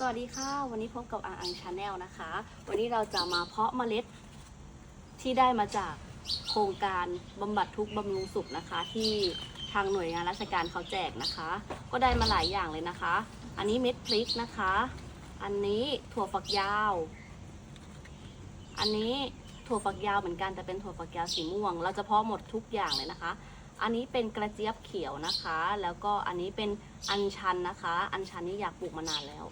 สวัสดีค่ะ วันนี้พบกับอังอังชาแนลนะคะ วันนี้เราจะมาเพาะเมล็ดที่ได้มาจากโครงการบำบัดทุกข์บำรุงสุขนะคะ ที่ทางหน่วยงานราชการเขาแจกนะคะ ก็ได้มาหลายอย่างเลยนะคะ อันนี้เม็ดพริกนะคะ อันนี้ถั่วฝักยาว อันนี้ถั่วฝักยาวเหมือนกันแต่เป็นถั่วฝักยาวสีม่วง เราจะเพาะหมดทุกอย่างเลยนะคะอันนี้เป็นกระเจี๊ยบเขียวนะคะ แล้วก็อันนี้เป็นอัญชันนะคะ อัญชันนี่อยากปลูกมานานแล้ว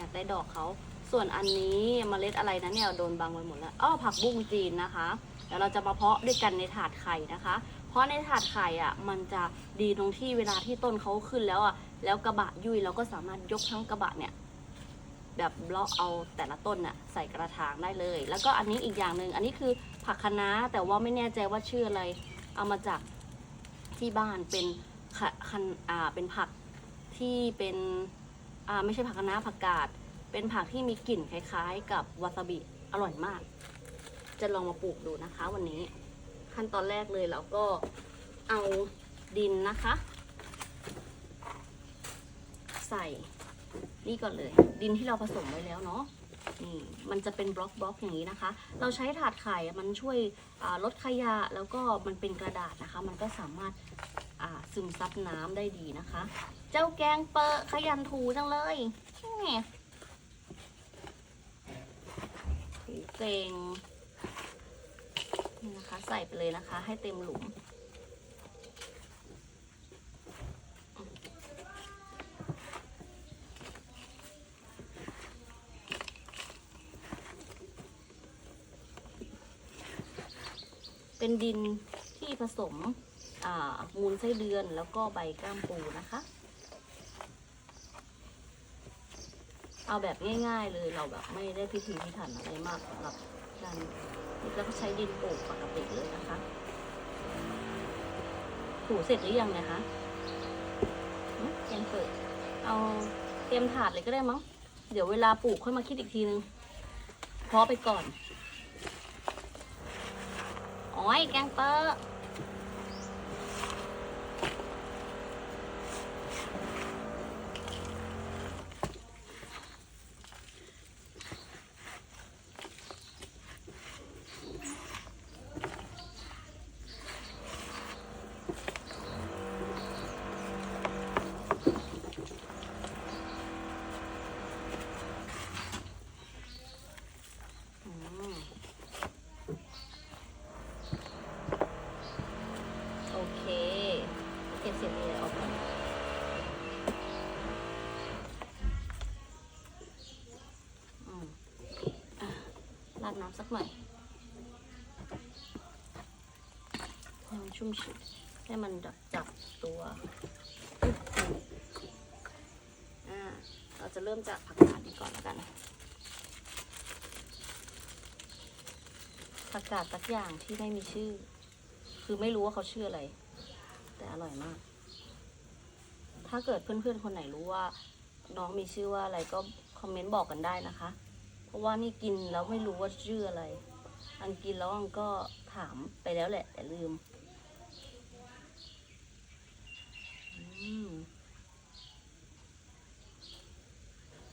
อยากได้ดอกเขา ส่วนอันนี้เมล็ดอะไรนะเนี่ยโดนบังไปหมดแล้วอ้อผักบุ้งจีนนะคะเดี๋ยวเราจะมาเพาะด้วยกันในถาดไข่นะคะ เพราะในถาดไข่อะมันจะดีตรงที่เวลาที่ต้นเขาขึ้นแล้วอะแล้วกระบะยุ่ยเราก็สามารถยกทั้งกระบะเนี่ยแบบเลาะเอาแต่ละต้นน่ะใส่กระถางได้เลย แล้วก็อันนี้อีกอย่างหนึ่งอันนี้คือผักคะน้าแต่ว่าไม่แน่ใจว่าชื่ออะไร เอามาจากที่บ้านเป็นขะคันอ่าเป็นผักที่เป็นอ่าไม่ใช่ผักคะน้าผักกาด เป็นผักที่มีกลิ่นคล้ายๆ กับวาซาบิอร่อยมาก จะลองมาปลูกดูนะคะ วันนี้ขั้นตอนแรกเลยเราก็เอาดินนะคะ ใส่นี่ก่อนเลย ดินที่เราผสมไว้แล้วเนาะนี่มันจะเป็นบล็อกบล็อกอย่างนี้นะคะ เราใช้ถาดไข่มันช่วยลดขยะแล้วก็มันเป็นกระดาษนะคะ มันก็สามารถซึมซับน้ำได้ดีนะคะ เจ้าแกงเปอร์ขยันถูจังเลยแหมถู เก่งนี่นะคะ ใส่ไปเลยนะคะ ให้เต็มหลุม เป็นดินที่ผสมมูลไส้เดือนแล้วก็ใบก้ามปูนะคะ เอาแบบง่าย ๆ เลยเราแบบไม่ได้พิถีพิถันอะไรมากสำหรับการนี่เราก็ใช้ดินปลูกปกติเลยนะคะถูเสร็จหรือยังเนี่ยคะหึยังเปิดเอาเตรียมถาดเลยก็ได้มั้งเดี๋ยวเวลาปลูกค่อยมาคิดอีกทีนึงเพาะไปก่อน โอ้ยแกงเปอร์อืม โอเคเก็บเสียงเลยออกมาอืมอะราดน้ำสักหน่อยให้มันชุ่มชื้นให้มันจับจับตัวอ่าเราจะเริ่มจากผักกาดก่อนแล้วกัน ผักกาดสักอย่างที่ไม่มีชื่อ คือไม่รู้ว่าเขาชื่ออะไร แต่อร่อยมาก ถ้าเกิดเพื่อนๆคนไหนรู้ว่าน้องมีชื่อว่าอะไรก็คอมเมนต์บอกกันได้นะคะ เพราะว่านี่กินแล้วไม่รู้ว่าชื่ออะไร อันกินแล้วอันก็ถามไปแล้วแหละ แต่ลืมอืม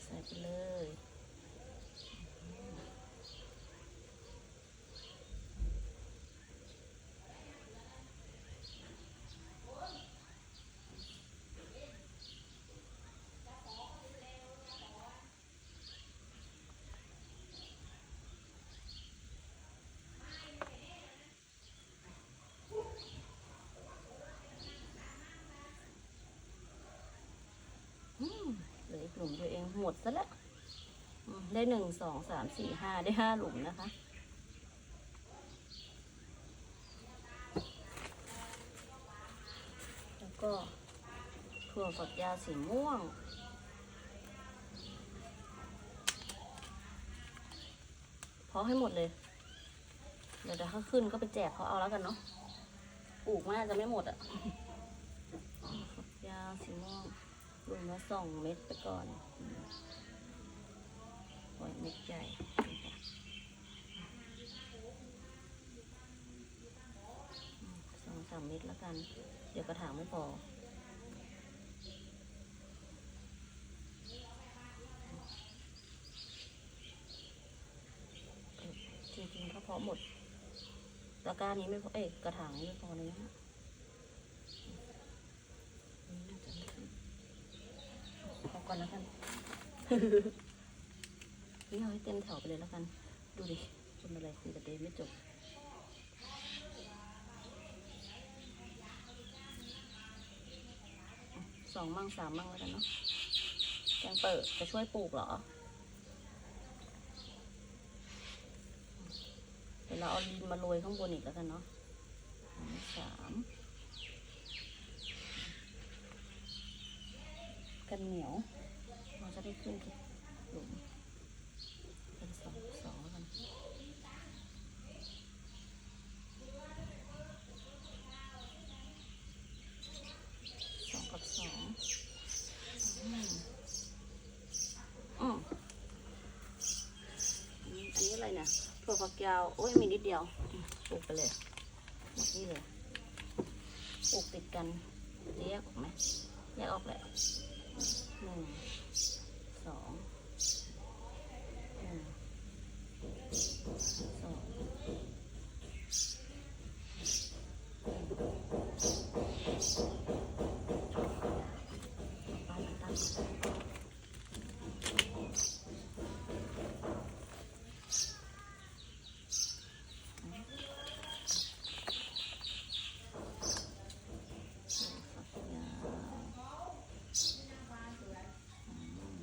ใส่ไปเลย อืมเหลืออีก หลุมเดียวเองหมดซะแล้วอืมได้หนึ่งสองสามสี่ห้าได้ห้าหลุมนะคะ แล้วก็ถั่วฝักยาวสีม่วง เพาะให้หมดเลย เดี๋ยวเดี๋ยวถ้าขึ้นก็ไปแจกเขาเอาแล้วกันเนาะปลูกมันอาจจะไม่หมดอะฝักยาวสีม่วง ลงมาสองเม็ดไปก่อนปล่อยเม็ดใหญ่สองสามเม็ดแล้วกัน เดี๋ยวกระถางไม่พอจริงๆเขาพอหมดตะกร้านี้ไม่พอ เอ๊ะกระถางนี้ไม่พอเลยนะ ก่อนแล้วกัน นี่เอาให้เต็มแถวไปเลยแล้วกัน ดูดิคนอะไรคุยกับเดย์ไม่จบสองมั่งสามมั่งแล้วกันเนาะแกงเปิดจะช่วยปลูกเหรอเดี๋ยวเราเอาดินมาโรยข้างบนอีกแล้วกันเนาะสามกันเหนียว ได้ขึ้นที่หลุมเป็นสองสองแล้วกันสองกับสองอืมอืมอันนี้อะไรเนี่ยถั่วฝักยาว โอ้ยมีนิดเดียวปลูกไปเลยหมดนี่เลยปลูกติดกันแยกออกไหมแยกออกแหละหนึ่ง สองหนึ่งสองปลาตั้งฝักยาวอืม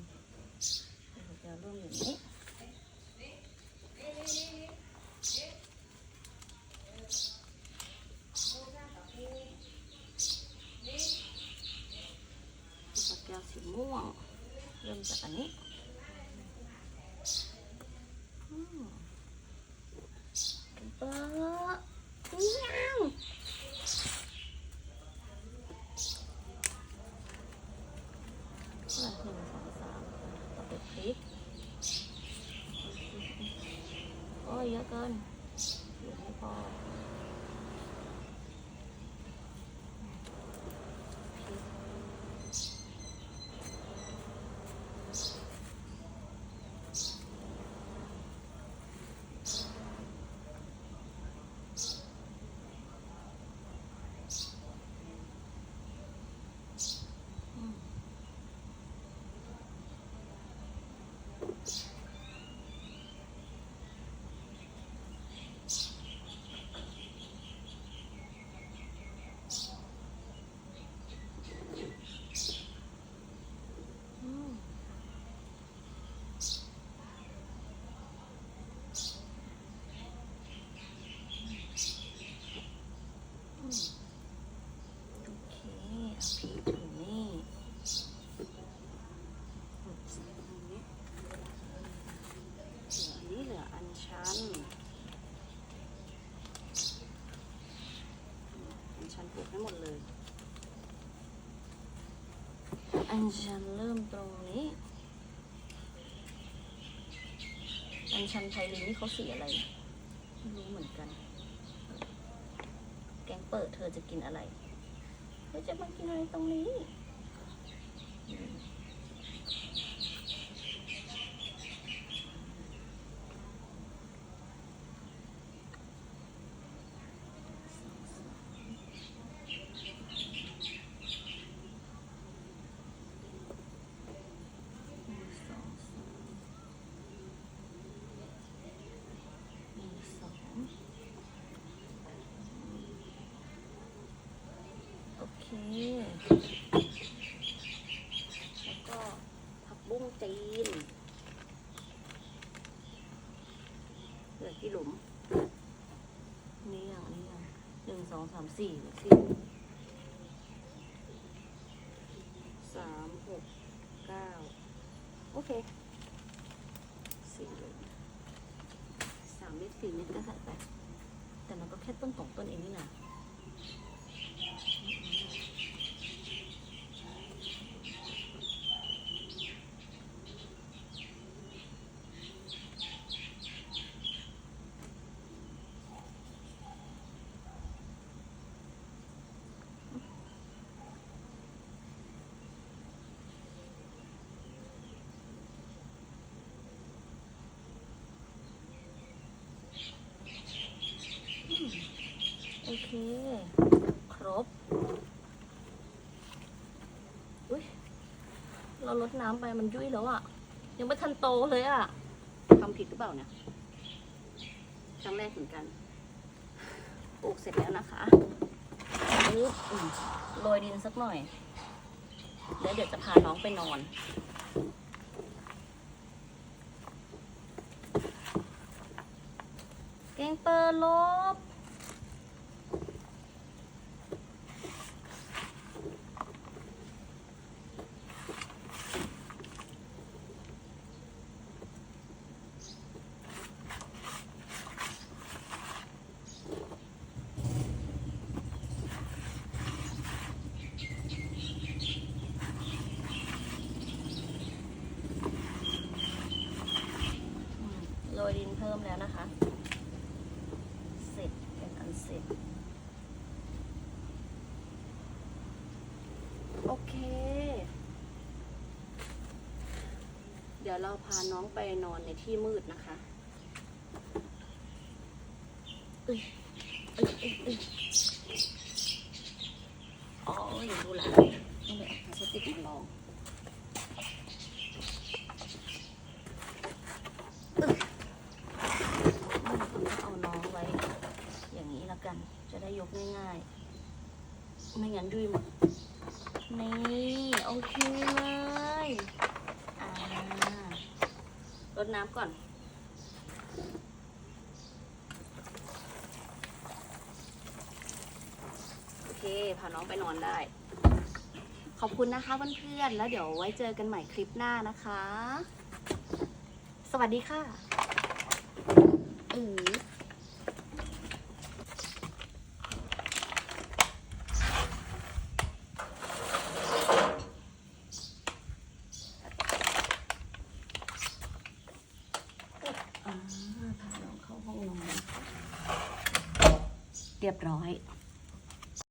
ฝักยาวร่วมอยู่นี้ ฝักยาวสี ม่วง เริ่มจากอันนี้อืมเปิดเงี้ยวเท่าไหร่หนึ่งสองสามต่อไปพริกโอ้ยเยอะเกินเดี๋ยวไม่พอพริก อืมอืมโอเคเอาพริกถึงนี่อืมใส่ตรงนี้เหลืออันนี้เหลืออันชันอืมอันชันปลูกให้หมดเลย อันชันเริ่มตรงนี้ อันชันไทยลินนี่เขาสีอะไรไม่รู้เหมือนกัน แกงเปิดเธอจะกินอะไร เธอจะมากินอะไรตรงนี้อืมหนึ่งสองสามหนึ่งสอง โอเคแล้วก็ผักบุ้งจีนเหลือกี่หลุมนี่อย่างนี้อย่างหนึ่งสองสามสี่เหลือสี่หลุมสามหกเก้าโอเคสี่หลุมสามเมตรสี่เมตรก็ใส่ไป แต่มันก็แค่ต้นสองต้นเองนี่นะ เค ครบ อุ้ยเราลดน้ำไปมันยุ่ยแล้วอะยังไม่ทันโตเลยอะทำผิดหรือเปล่าเนี่ยครั้งแรกเหมือนกันปลูกเสร็จแล้วนะคะปึ๊บอืมโรยดินสักหน่อยแล้วเดี๋ยวจะพาน้องไปนอนเก่งเปิดลบ อืมโรยดินเพิ่ มแล้วนะคะ เสร็จเป็นอันเสร็จ โอเค เดี๋ยวเราพาน้องไปนอนในที่มืดนะคะอ้ยอ้ยอ้ยเอ้ยอ๋ออย่าดูหลานต้องไปเอาพลาสติกมาลอง เอาน้องไว้ อย่างนี้แล้วกัน จะได้ยกง่ายๆ ไม่งั้นดุยหมด นี่ โอเคเลยอ่ารดน้ำก่อน โอเค พาน้องไปนอนได้ ขอบคุณนะคะเพื่อนๆ แล้วเดี๋ยวไว้เจอกันใหม่คลิปหน้านะคะ สวัสดีค่ะอือ